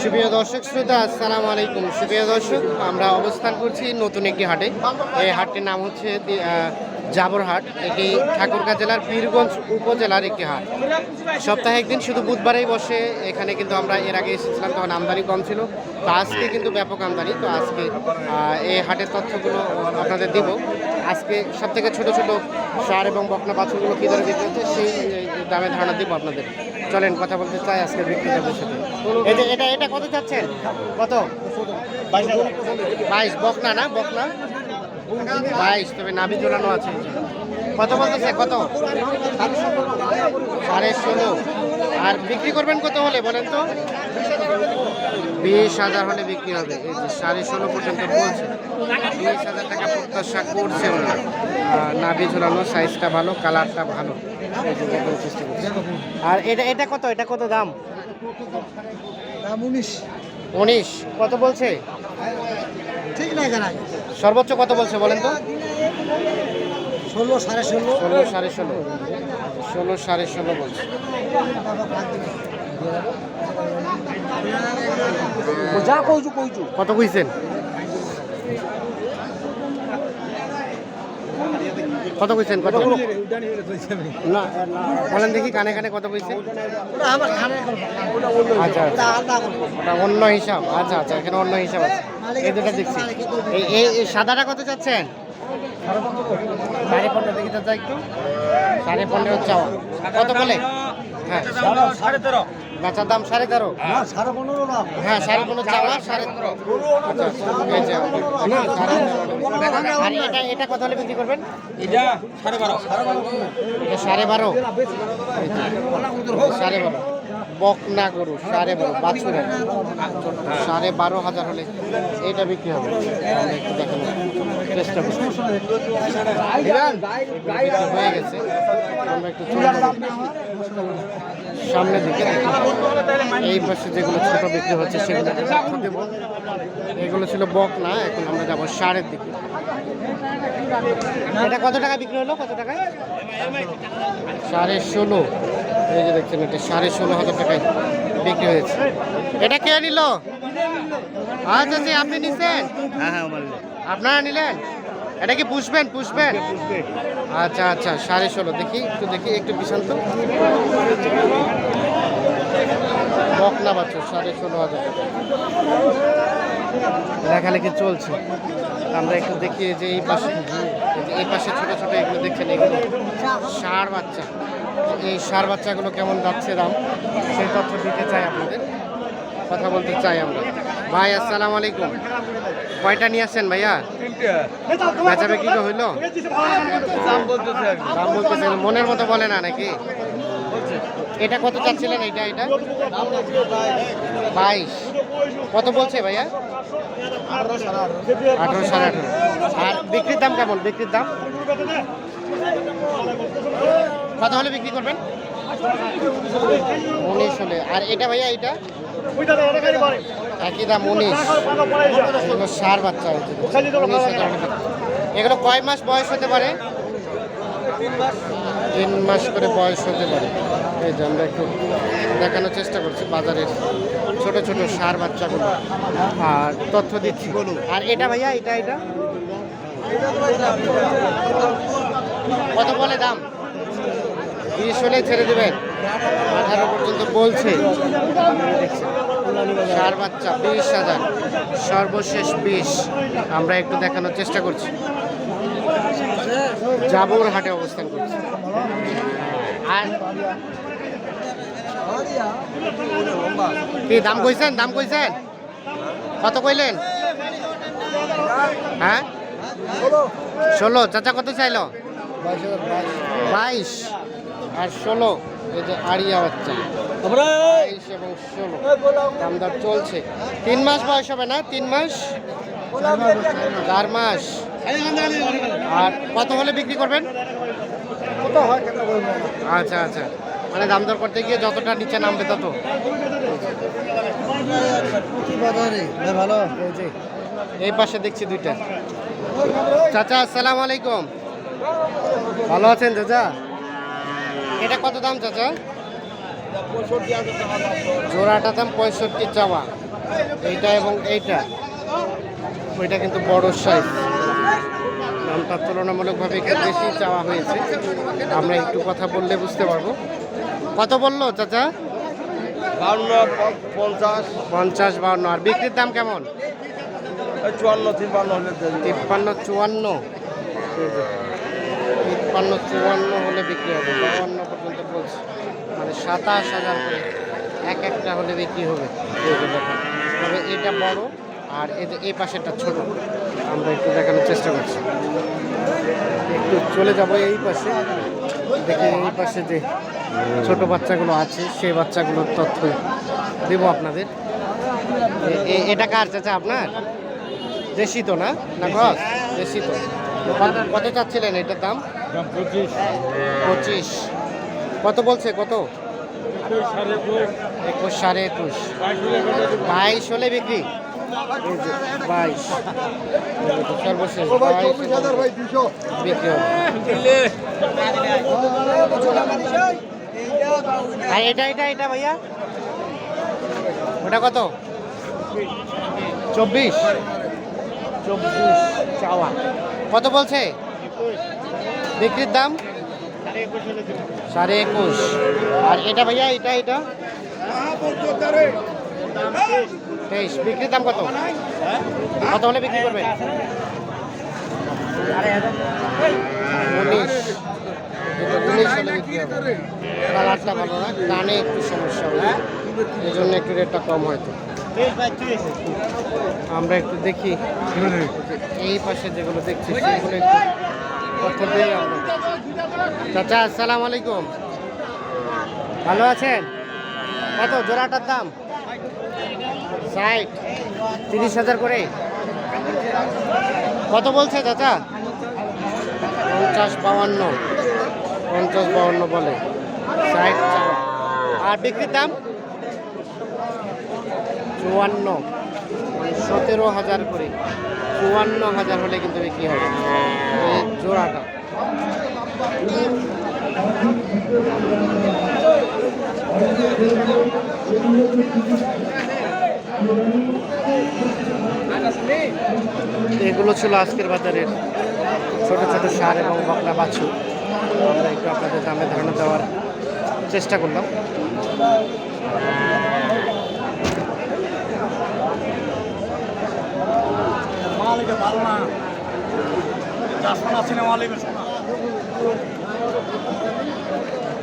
সুপ্রিয় দর্শক শ্রোতা আসসালামু আলাইকুম। সুপ্রিয় দর্শক আমরা অবস্থান করছি নতুন একটি হাটে। এই হাটটির নাম হচ্ছে আহ, জাবরহাট এটি ঠাকুরগাঁ জেলার পীরগঞ্জ উপজেলার একটি হাট। সপ্তাহে একদিন শুধু বুধবারেই বসে। এখানে কিন্তু আমরা এর আগে এসেছিলাম তখন আমদানি কম ছিল। তো আজকে কিন্তু ব্যাপক আমদানি। তো আজকে এই হাটের তথ্যগুলো আপনাদের দিব। আজকে সব থেকে ছোটো ছোটো সার এবং বকনা পাথরগুলো কী দরে বিক্রি হচ্ছে সেই দামে ধারণা দিব আপনাদের। চলেন, কথা বলতে চাই আজকে বিক্রেতাদের সাথে এই যে এটা এটা কত চাচ্ছেন? কত? বাইশ, বকনা না? বকনা? বাইশ, তবে নাভি জোড়ানো আছে। কত বলতেছে? কত? সাড়ে ষোলো। আর বিক্রি করবেন কত হলে, বলেন তো? বিশ হাজার হলে বিক্রি হবে। এই যে সাড়ে ষোলো পর্যন্ত বলছে। বিশ হাজার টাকা প্রত্যাশা করছে ওরা নাভি ঝোলানো সাইজটা ভালো কালারটা ভালো। আর এটা এটা কত? এটা কত দাম? দাম উনিশ। উনিশ। কত বলছে? ঠিক না কেন সর্বোচ্চ কত বলছে বলেন তো? ষোলো সাড়ে ষোলো। ষোলো সাড়ে ষোলো। ষোলো সাড়ে ষোলো বলছে। যা কইছু কইছু। কত কইছেন? কত কইছেন? কত? না বলেন দেখি কানে কানে কত খানে আচ্ছা আচ্ছা। ওটা অন্য হিসাব। আচ্ছা আচ্ছা এখানে অন্য হিসাব আছে। এই দুটো দেখছি। এই এই এই সাদাটা কত চাচ্ছেন? সাড়ে পনেরো দেখি চাচা একটু। সাড়ে পনেরো চাওয়া। কত বলে? হ্যাঁ। সাড়ে তেরো। বেচার দাম সাড়ে তেরো। সাড়ে হ্যাঁ সাড়ে পনেরো চাওয়া সাড়ে। আর এটা এটা কত হলে বিক্রি করবেন? এটা সাড়ে বারো। এটা সাড়ে বারো। সাড়ে বারো। বকনা গরু সাড়ে বারো বাছুরের সাড়ে বারো হাজার হলে এটা বিক্রি হবে। একটু চেষ্টা করছি। হয়ে গেছে আমরা একটু সামনের দিকে। এই পাশে যেগুলো ছোট বিক্রি হচ্ছে সেগুলো এগুলো ছিল বক না এখন আমরা যাব সারের দিকে। এটা কত টাকা বিক্রি হলো? কত টাকায়? সাড়ে ষোলো। এই যে দেখছেন এটা সাড়ে ষোলো হাজার টাকায় বিক্রি হয়েছে। এটা কে নিল? আচ্ছা জি আপনি নিছেন? হ্যাঁ হ্যাঁ আপনারা নিলেন? এটা কি পুষবেন পুষবেন? আচ্ছা আচ্ছা সাড়ে ষোলো। দেখি একটু দেখি একটু বিশান্ত বকনা বাচ্চা সাড়ে ষোলো হাজার। লেখালেখি চলছে। আমরা একটু দেখি এই যে এই পাশে এই পাশে ছোটো ছোটো এগুলো দেখছেন এগুলো। সার বাচ্চা। এই সার বাচ্চাগুলো কেমন যাচ্ছে দাম? সেই তথ্য দিতে চাই আপনাদের। কথা বলতে চাই আমরা। ভাই আসসালামু আলাইকুম। কয়টা নিয়ে আসছেন ভাইয়া? বেচা বিক্রি তো হইল? দাম বলতেছে মনের মতো বলে না নাকি? এটা কত চাচ্ছিলেন এটা এটা? বাইশ। কত বলছে ভাইয়া? আঠারো সাড়ে আঠারো। আর বিক্রির দাম কেমন? বিক্রির দাম? কত হলে বিক্রি করবেন? উনিশ হলে। আর এটা ভাইয়া এটা? একই দাম উনিশ। এগুলো সার বাচ্চা বিক্রি। এগুলো কয় মাস বয়স হতে পারে? তিন মাস করে বয়স হতে পারে। এই যে আমরা একটু দেখানোর চেষ্টা করছি বাজারের ছোট ছোট সার বাচ্চাগুলো। আর তথ্য দিচ্ছি। আর এটা ভাইয়া, এটা এটা? কত বলে দাম? বিশ হলে ছেড়ে দেবেন। আঠারো পর্যন্ত বলছে। দেখছেন। সার বাচ্চা বিশ হাজার। সর্বশেষ বিশ। আমরা একটু দেখানোর চেষ্টা করছি। জাবুর হাটে অবস্থান করছি। আর কি, দাম কইছেন? দাম কইছেন? কত কইলেন? হ্যাঁ? ষোলো। চাচা কত চাইলো? বাইশ। আর ষোলো, এই যে আড়িয়া বাচ্চা। বাইশ এবং ষোলো। দাম দর চলছে। তিন মাস বয়স হবে না? তিন মাস? চার মাস। আর কত হলে বিক্রি করবেন? আচ্ছা আচ্ছা। মানে দাম দর করতে গিয়ে যতটা নিচে নামবে তত। ভালো এই পাশে দেখছি দুইটা। চাচা আসসালামু আলাইকুম। ভালো আছেন চাচা? এটা কত দাম চাচা? জোড়াটা দাম পঁয়ষট্টি চাওয়া। এইটা এবং এইটা। ওইটা কিন্তু বড় সাইজ দামটা তুলনামূলকভাবে একটু বেশি চাওয়া হয়েছে। আমরা একটু কথা বললে বুঝতে পারব। কত বলল চাচা? বাউন্ন পঞ্চাশ। পঞ্চাশ বাউন্ন। আর বিক্রির দাম কেমন? চুয়ান্ন তিপ্পান্ন হলে তিপ্পান্ন চুয়ান্ন। তিপ্পান্ন চুয়ান্ন হলে বিক্রি হবে। বাউন্ন পর্যন্ত বলছে। মানে সাতাশ হাজার করে এক একটা হলে বিক্রি হবে। তবে এটা বড় আর এই- এই পাশেরটা ছোট। আমরা একটু দেখানোর চেষ্টা করছি। একটু চলে যাব এই পাশে। দেখে এই পাশে যে ছোট বাচ্চাগুলো আছে সেই বাচ্চাগুলোর তথ্য দেবো আপনাদের। এটা কার চাচা আপনার? দেশি তো না? না ক্রস? দেশি তো। কত চাচ্ছিলেন এটার দাম পঁচিশ। পঁচিশ। কত বলছে, কত? একুশ সাড়ে একুশ। বাইশ হলে বিক্রি? বাইশ। বাইশ বিক্রি এটা এটা এটা ভাইয়া? ওটা কত? চব্বিশ। চব্বিশ চাওয়া। কত বলছে? বিক্রির দাম? সাড়ে একুশ। আর এটা ভাইয়া, এটা এটা? তেইশ। বিক্রির দাম কত? কত হলে বিক্রি করবেন উনিশ। ভালো না কানে একটু সমস্যা হবে। এই জন্য একটু রেটটা কম হয়তো। আমরা একটু দেখি। এই পাশে যেগুলো দেখছি, সেগুলো একটু কথা দিই আমরা চাচা, আসসালামু আলাইকুম। ভালো আছেন? কত? জোড়াটার দাম? ষাট, তিরিশ হাজার করে। কত বলছে চাচা? পঞ্চাশ বাউান্ন। পঞ্চাশ বাউান্ন বলে। ষাট আর বিক্রির দাম? চুয়ান্ন। সতেরো হাজার করে। চুয়ান্ন হাজার হলে কিন্তু বিক্রি হবে এই জোড়াটা এগুলো ছিল আজকের বাজারের ছোট ছোট সার এবং বকলা বাছু আমরা একটু আপনাদের দামে ধারণা দেওয়ার চেষ্টা করলাম। ভালো না সিনেমা